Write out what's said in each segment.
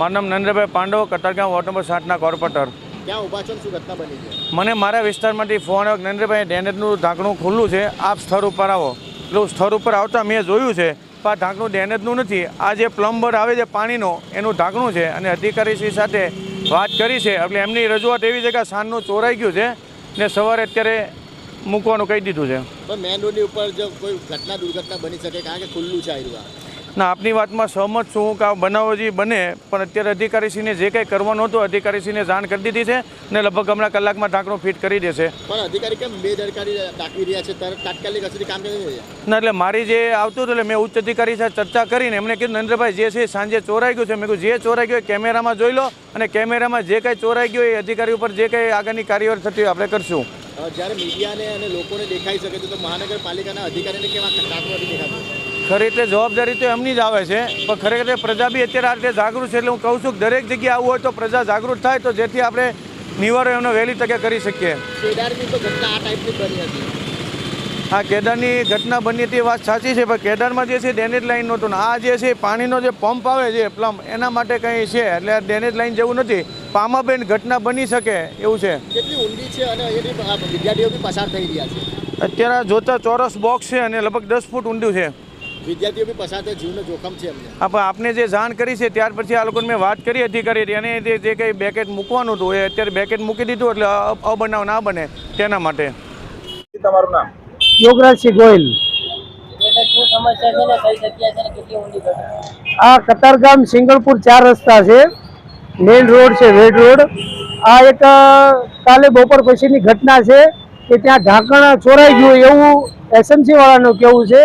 મારું નામ Narendrabhai Pandav Katargam ward number સાતના કોર્પોરેટર મને મારા વિસ્તારમાંથી ફોન આવ્યો નરેન્દ્રભાઈ ડેનેજનું ઢાંકણું ખુલ્લું છે આપ સ્થળ ઉપર આવો. એટલે હું સ્થળ ઉપર આવતા મેં જોયું છે પણ આ ઢાંકણું ડેનેજનું નથી આ જે પ્લમ્બર આવે છે પાણીનો એનું ઢાંકણું છે. અને અધિકારીશ્રી સાથે વાત કરી છે એટલે એમની રજૂઆત એવી છે કે સાંજનું ચોરાઈ ગયું છે ને સવારે અત્યારે મૂકવાનું કહી દીધું છે. મેન રોડની ઉપર જો કોઈ ઘટના દુર્ઘટના બની શકે કારણ કે ખુલ્લું છે આ ના આપની વાતમાં સહમત છું કે આ બનાવો જે બને પણ અત્યારે અધિકારીશ્રીને જે કંઈ કરવાનું હતું અધિકારીશ્રીને જાણ કરી દીધી છે ને લગભગ હમણાં કલાકમાં ઢાંકણું ફિટ કરી દેશે. પણ અધિકારી કેમ બે રહ્યા છે? તાત્કાલિક કામ ના એટલે મારી જે આવતું હતું એટલે મેં ઉચ્ચ અધિકારી સાથે ચર્ચા કરીને એમણે કીધું નરેન્દ્રભાઈ જે છે સાંજે ચોરાઈ ગયું છે. મેં કીધું જે ચોરાઈ ગયું એ કેમેરામાં જોઈ લો અને કેમેરામાં જે કંઈ ચોરાઈ ગયું એ અધિકારી ઉપર જે કંઈ આગળની કાર્યવાહી થતી હોય આપણે કરશું. જ્યારે મીડિયાને અને લોકોને દેખાઈ શકે તો મહાનગરપાલિકાના અધિકારીને નથી દેખાતું? ખરી એટલે જવાબદારી તો એમની જ આવે છે પણ ખરેખર પ્રજા બી અત્યારે આ રીતે જાગૃત છે એટલે હું કહું છું કે દરેક જગ્યાએ આવવું હોય તો પ્રજા જાગૃત થાય તો જેથી આપણે નિવારો એમને વહેલી તકે કરી શકીએ. હા કેદારની ઘટના બની હતી વાત સાચી છે પણ કેદારમાં જે છે ડેનેજ લાઇન નહોતું આ જે છે પાણીનો જે પંપ આવે છે પ્લમ એના માટે કંઈ છે? એટલે ડેનેજ લાઇન જેવું નથી પામાબેન ઘટના બની શકે એવું છે. કેટલી ઊંડી છે અને વિદ્યાર્થીઓ બી પસાર થઈ રહ્યા છે. અત્યારે જોતા ચોરસ બોક્સ છે અને લગભગ દસ ફૂટ ઊંડું છે. વિદ્યાર્થીઓ બી પસાર થાય જીવનું જોખમ છે એમને. હા પણ આપને જે જાણ કરી છે ત્યાર પછી આ લોકોને મેં વાત કરી અધિકારી અને જે જે કંઈ બેકેટ મૂકવાનું હતું એ અત્યારે બેકેટ મૂકી દીધું એટલે અબનાવ ના બને તેના માટે. તમારું નામ? યોગરાજસિંહ ગોયલ એટલે શું સમસ્યા છે ને કઈ જગ્યા છે ને કેટલી ઊંડી ઘટના? આ કતારગામ સિંગલપુર ચાર રસ્તા છે. મેઇન રોડ છે વેડ રોડ. આ એક કાલે બપોર પછીની ઘટના છે કે ત્યાં ઢાંકણ ચોરાઈ ગયું એવું એસએમસી વાળાનું કહેવું છે.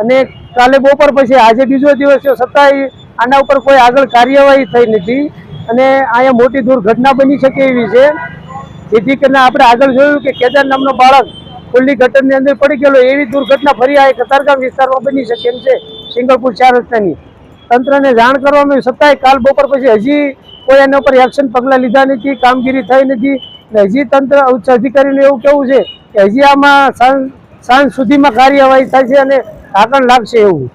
અને કાલે બપોર પછી આજે બીજો દિવસ છે છતાંય આના ઉપર કોઈ આગળ કાર્યવાહી થઈ નથી. અને અહીંયા મોટી દુર્ઘટના બની શકે એવી છે. જેથી કરીને આપણે આગળ જોયું કે કેદાર નામનો બાળક ખુલ્લી ગટરની અંદર પડી ગયેલો, એવી દુર્ઘટના ફરી આ કતારગામ વિસ્તારમાં બની શકે એમ છે, સિંગલપુર ચાર રસ્તાની. તંત્રને જાણ કરવામાં છતાંય કાલ બપોર પછી હજી કોઈ એના ઉપર એક્શન પગલાં લીધા નથી, કામગીરી થઈ નથી. ને હજી તંત્ર ઉચ્ચ અધિકારીને એવું કેવું છે કે હજી આમાં સાંજ સુધીમાં કાર્યવાહી થાય છે અને આગળ લાગશે એવું.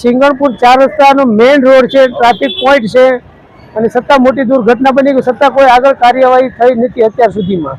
સિંગણપુર ચાર રસ્તાનો મેઇન રોડ છે ટ્રાફિક પોઈન્ટ છે અને સત્તા મોટી દુર્ઘટના બની ગઈ સત્તા કોઈ આગળ કાર્યવાહી થઈ નથી અત્યાર સુધીમાં.